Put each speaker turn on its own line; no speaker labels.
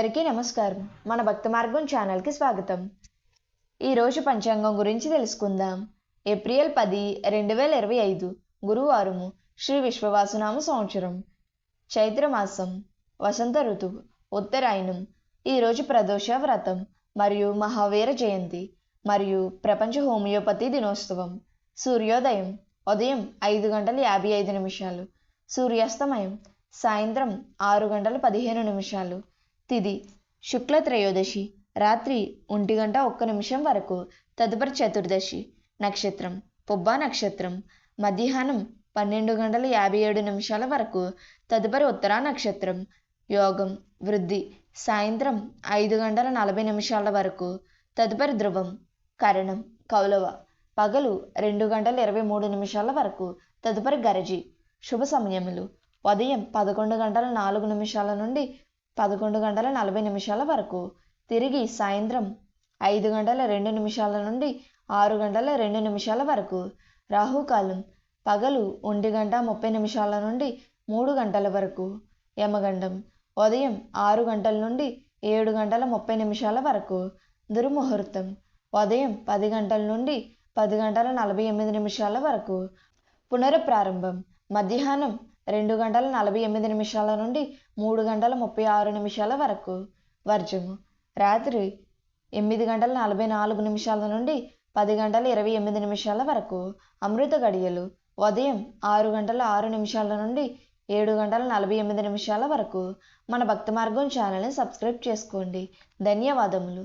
నమస్కారం. మన భక్త మార్గం ఛానల్కి స్వాగతం. ఈరోజు పంచాంగం గురించి తెలుసుకుందాం. ఏప్రిల్ పది రెండు వేల ఇరవై ఐదు గురువారము శ్రీ విశ్వవాసునామ సంవత్సరం. చైత్రమాసం వసంత ఋతువు ఉత్తరాయణం ఈరోజు ప్రదోష వ్రతం మరియు మహావీర జయంతి మరియు ప్రపంచ హోమియోపతి దినోత్సవం. సూర్యోదయం ఉదయం ఐదు గంటల యాభై ఐదు నిమిషాలు. సూర్యాస్తమయం సాయంత్రం ఆరు గంటల పదిహేను నిమిషాలు. తిది. శుక్ల త్రయోదశి రాత్రి ఒంటి గంట ఒక్క నిమిషం వరకు. తదుపరి చతుర్దశి నక్షత్రం పుబ్బా నక్షత్రం. మధ్యాహ్నం పన్నెండు గంటల యాభై ఏడు నిమిషాల వరకు. తదుపరి ఉత్తరా నక్షత్రం యోగం వృద్ధి. సాయంత్రం ఐదు గంటల నలభై నిమిషాల వరకు. తదుపరి ధ్రువం కరణం కౌలవ. పగలు రెండు గంటల ఇరవై మూడు నిమిషాల వరకు. తదుపరి గరజి శుభ సమయములు. ఉదయం పదకొండు గంటల నాలుగు నిమిషాల నుండి పదకొండు గంటల నలభై నిమిషాల వరకు. తిరిగి సాయంత్రం ఐదు గంటల రెండు నిమిషాల నుండి ఆరు గంటల రెండు నిమిషాల వరకు. రాహుకాలం పగలు ఒంటి గంట ముప్పై నిమిషాల నుండి మూడు గంటల వరకు. యమగండం ఉదయం ఆరు గంటల నుండి ఏడు గంటల ముప్పై నిమిషాల వరకు. దుర్ముహూర్తం ఉదయం పది గంటల నుండి పది గంటల నలభై ఎనిమిది నిమిషాల వరకు. పునఃప్రారంభం మధ్యాహ్నం రెండు గంటల నలభై ఎనిమిది నిమిషాల నుండి మూడు గంటల ముప్పై ఆరు నిమిషాల వరకు. వర్జము రాత్రి ఎనిమిది గంటల నలభై నాలుగు నిమిషాల నుండి పది గంటల ఇరవై ఎనిమిది నిమిషాల వరకు. అమృత గడియలు. ఉదయం ఆరు గంటల ఆరు నిమిషాల నుండి ఏడు గంటల నలభై ఎనిమిది నిమిషాల వరకు. మన భక్త మార్గం ఛానల్ని సబ్స్క్రైబ్ చేసుకోండి. ధన్యవాదములు.